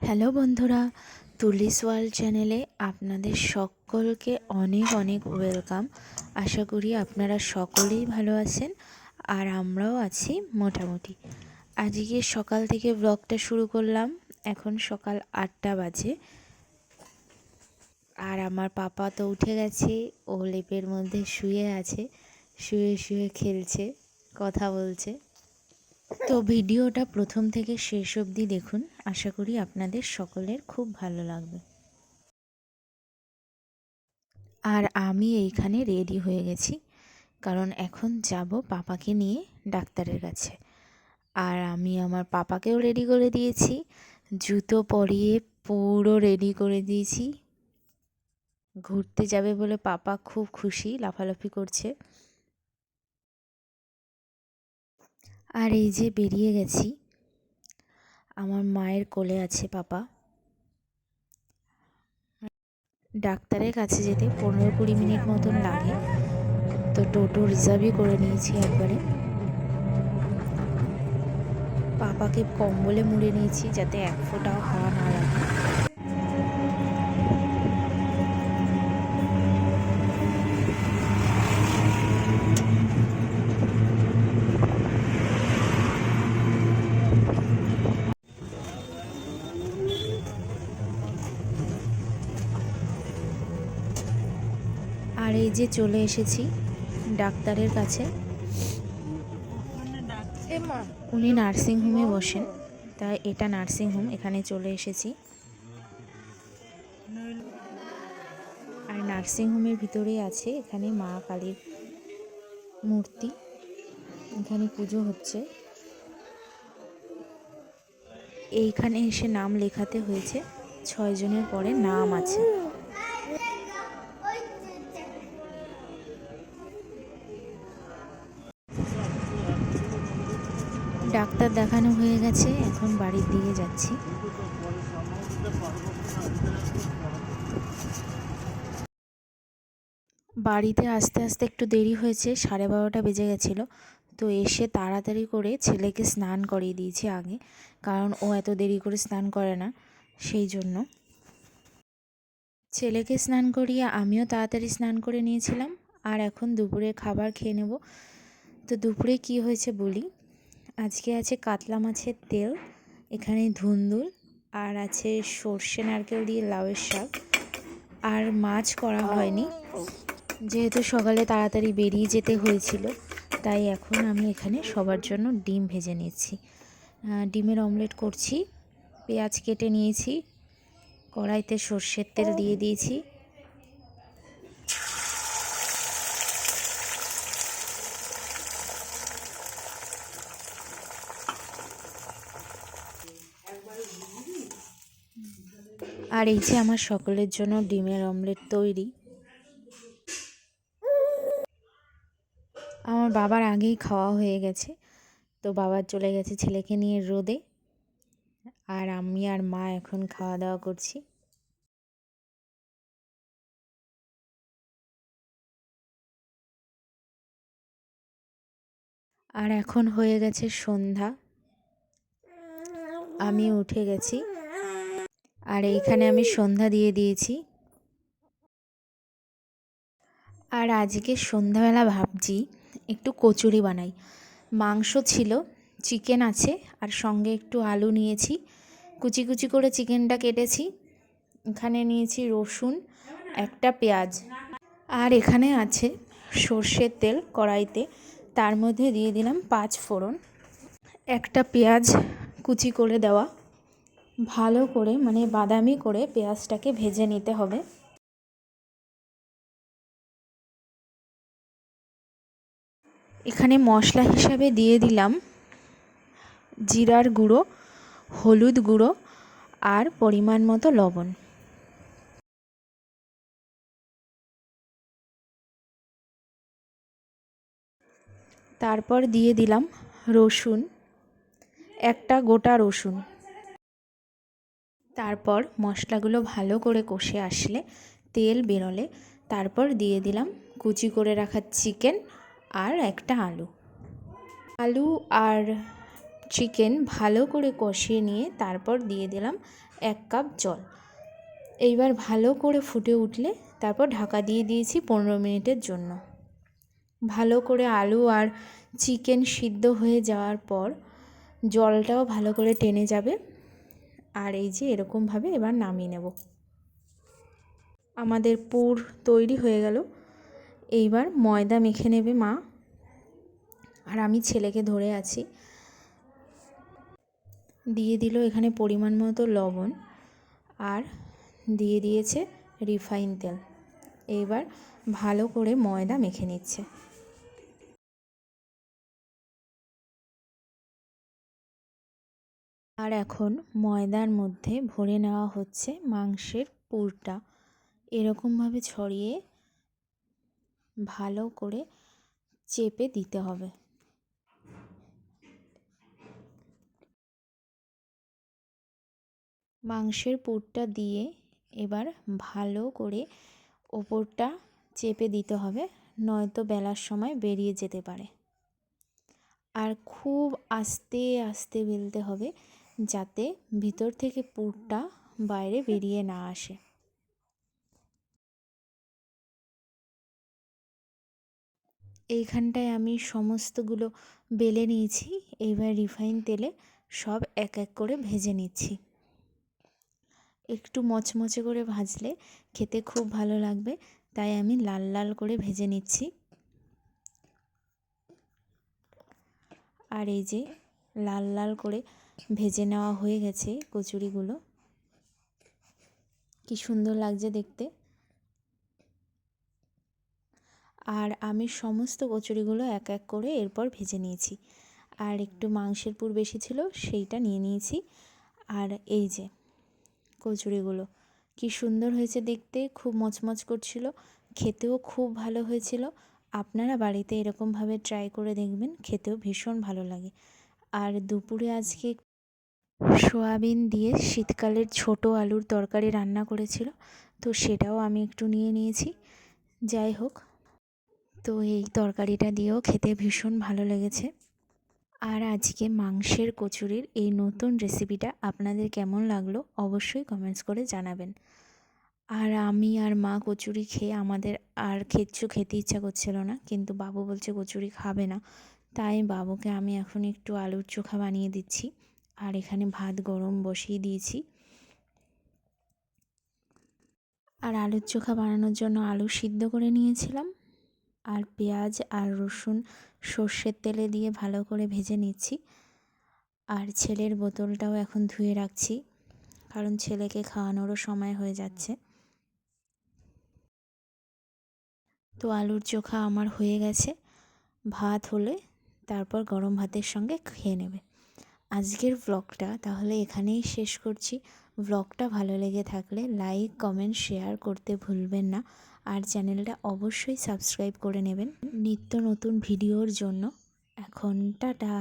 Hello বন্ধুরা, তুলিস world চ্যানেলে আপনাদের সকলকে অনেক অনেক ওয়েলকাম। আশা করি আপনারা সকলেই ভালো আছেন আর আমরাও আছি মোটামুটি। আজকে সকাল থেকে ব্লগটা শুরু করলাম, এখন সকাল আটটা বাজে। আর আমার পাপা তো উঠে গেছে, ও লেপের মধ্যে শুয়ে আছে, শুয়ে শুয়ে খেলছে, কথা বলছে। তো ভিডিওটা প্রথম থেকে শেষ অবধি দেখুন। আশা করি আপনাদের সকলের খুব ভালো লাগবে। আর আমি এইখানে রেডি হয়ে গেছি, কারণ এখন যাব পাপাকে নিয়ে ডাক্তারের কাছে। আর আমি আমার পাপাকেও রেডি করে দিয়েছি, জুতো পরিয়ে পুরো রেডি করে দিয়েছি। ঘুরতে যাবে বলে পাপা খুব খুশি, লাফালাফি করছে। আর এই যে বেরিয়ে গেছি, আমার মায়ের কোলে আছে পাপা। ডাক্তারের কাছে যেতে পনেরো কুড়ি মিনিট মতন লাগে, তো টোটো রিজার্ভই করে নিয়েছি একবারে। পাপাকে কম্বলে মুড়ে নিয়েছি যাতে এক ফোঁটাও হাওয়া না লাগে। আর এই যে চলে এসেছি ডাক্তারের কাছে। উনি নার্সিং হোমে বসেন। তাই এটা নার্সিং হোম, এখানে চলে এসেছি। আর নার্সিং হোমের ভিতরেই আছে এখানে মা কালীর মূর্তি। এখানে পুজো হচ্ছে। এইখানে এসে নাম লেখাতে হয়েছে। ছয় জনের পরে নাম আছে। ডাক্তার দেখানো হয়ে গেছে, এখন বাড়ির দিকে যাচ্ছি। বাড়িতে আসতে আসতে একটু দেরি হয়েছে, সাড়ে বারোটা বেজে গেছিল। তো এসে তাড়াতাড়ি করে ছেলেকে স্নান করিয়ে দিয়েছি আগে, কারণ ও এত দেরি করে স্নান করে না, সেই জন্য। ছেলেকে স্নান করিয়ে আমিও তাড়াতাড়ি স্নান করে নিয়েছিলাম, আর এখন দুপুরে খাবার খেয়ে নেব। তো দুপুরে কি হয়েছে বলি? আজকে আছে কাতলা মাছের তেল, এখানে ধুন্দুল, আর আছে সর্ষে নারকেল দিয়ে লাউয়ের শাক। আর মাছ করা হয়নি, যেহেতু সকালে তাড়াতাড়ি বেরিয়ে যেতে হয়েছিল, তাই এখন আমি এখানে সবার জন্য ডিম ভেজে নিয়েছি। ডিমের অমলেট করছি, পেঁয়াজ কেটে নিয়েছি, কড়াইতে সর্ষের তেল দিয়ে দিয়েছি। আর এই যে আমার সকলের জন্য ডিমের অমলেট তৈরি। আমার বাবার আগেই খাওয়া হয়ে গেছে। তো বাবার চলে গেছে ছেলেকে নিয়ে রোদে। আর আমি আর মা এখন খাওয়া দাওয়া করছি। আর এখন হয়ে গেছে সন্ধ্যা। আমি উঠে গেছি। আর এইখানে আমি সন্ধ্যা দিয়ে দিয়েছি। আর আজকে সন্ধ্যাবেলা ভাবছি একটু কচুরি বানাই। মাংস ছিল, চিকেন আছে, আর সঙ্গে একটু আলু নিয়েছি। কুচি কুচি করে চিকেনটা কেটেছি। এখানে নিয়েছি রসুন, একটা পেঁয়াজ। আর এখানে আছে সর্ষের তেল কড়াইতে। তার মধ্যে দিয়ে দিলাম পাঁচ ফোড়ন। একটা পেঁয়াজ কুচি করে দেওয়া। ভালো করে মানে বাদামি করে পেঁয়াজটাকে ভেজে নিতে হবে। এখানে মশলা হিসাবে দিয়ে দিলাম জিরার গুঁড়ো, হলুদ গুঁড়ো আর পরিমাণ মতো লবণ। তারপর দিয়ে দিলাম রসুন, একটা গোটা রসুন। তারপর মশলাগুলো ভালো করে কষে আসলে তেল বেরোলে তারপর দিয়ে দিলাম কুচি করে রাখা চিকেন আর একটা আলু। আলু আর চিকেন ভালো করে কষিয়ে নিয়ে তারপর দিয়ে দিলাম এক কাপ জল। এইবার ভালো করে ফুটে উঠলে তারপর ঢাকা দিয়ে দিয়েছি পনেরো মিনিটের জন্য। ভালো করে আলু আর চিকেন সিদ্ধ হয়ে যাওয়ার পর জলটাও ভালো করে টেনে যাবে। আর এই যে এরকমভাবে এবার নামিয়ে নেব। আমাদের পুর তৈরি হয়ে গেল। এইবার ময়দা মেখে নেবে মা। আর আমি ছেলেকে ধরে আছি। দিয়ে দিল এখানে পরিমাণ মতো লবণ আর দিয়ে দিয়েছে রিফাইন তেল। এবার ভালো করে ময়দা মেখে নিচ্ছে। আর এখন ময়দার মধ্যে ভরে নেওয়া হচ্ছে মাংসের পুরটা। এরকমভাবে ছড়িয়ে ভালো করে চেপে দিতে হবে। মাংসের পুরটা দিয়ে এবার ভালো করে ওপরটা চেপে দিতে হবে, নয়তো বেলার সময় বেরিয়ে যেতে পারে। আর খুব আস্তে আস্তে বেলতে হবে যাতে ভিতর থেকে পুরটা বাইরে বেরিয়ে না আসে। এইখানটায় আমি সমস্তগুলো বেলে নিয়েছি এইবার রিফাইন তেলে সব এক এক করে ভেজে নিচ্ছি। একটু মচমচে করে ভাজলে খেতে খুব ভালো লাগবে, তাই আমি লাল লাল করে ভেজে নিচ্ছি। আর এই যে লাল লাল করে ভেজে নেওয়া হয়ে গেছে কচুরিগুলো। কি সুন্দর লাগছে দেখতে। আর আমি সমস্ত কচুরিগুলো এক এক করে এরপর ভেজে নিয়েছি। আর একটু মাংসের পুর বেশি ছিল সেইটা নিয়ে নিয়েছি। আর এই যে কচুরিগুলো, কি সুন্দর হয়েছে দেখতে, খুব মচমচ করছিল, খেতেও খুব ভালো হয়েছিল। আপনারা বাড়িতে এরকমভাবে ট্রাই করে দেখবেন, খেতেও ভীষণ ভালো লাগে। আর দুপুরে আজকে সোয়াবিন দিয়ে শীতকালের ছোট আলুর তরকারি রান্না করেছিল, তো সেটাও আমি একটু নিয়ে নিয়েছি। যাই হোক, তো এই তরকারিটা দিয়েও খেতে ভীষণ ভালো লেগেছে। আর আজকে মাংসের কচুরির এই নতুন রেসিপিটা আপনাদের কেমন লাগল অবশ্যই কমেন্টস করে জানাবেন। আর আমি আর মা কচুরি খেয়ে আমাদের আর কিচ্ছু খেতে ইচ্ছা করছিল না, কিন্তু বাবু বলছে কচুরি খাবে না, তাই বাবুকে আমি এখন একটু আলুর চোখা বানিয়ে দিচ্ছি। আর এখানে ভাত গরম বসিয়ে দিয়েছি। আর আলুর চোখা বানানোর জন্য আলু সিদ্ধ করে নিয়েছিলাম। আর পেঁয়াজ আর রসুন সর্ষের তেলে দিয়ে ভালো করে ভেজে নিচ্ছি। আর ছেলের বোতলটাও এখন ধুয়ে রাখছি, কারণ ছেলেকে খাওয়ানোরও সময় হয়ে যাচ্ছে। তো আলুর চোখা আমার হয়ে গেছে, ভাত হলে তারপর গরম ভাতের সঙ্গে খেয়ে নেবে। আজকের ব্লগটা তাহলে এখানেই শেষ করছি। ব্লগটা ভালো লেগে থাকলে লাইক কমেন্ট শেয়ার করতে ভুলবেন না। আর চ্যানেলটা অবশ্যই সাবস্ক্রাইব করে নেবেন নিত্য নতুন ভিডিওর জন্য। এখন টাটা।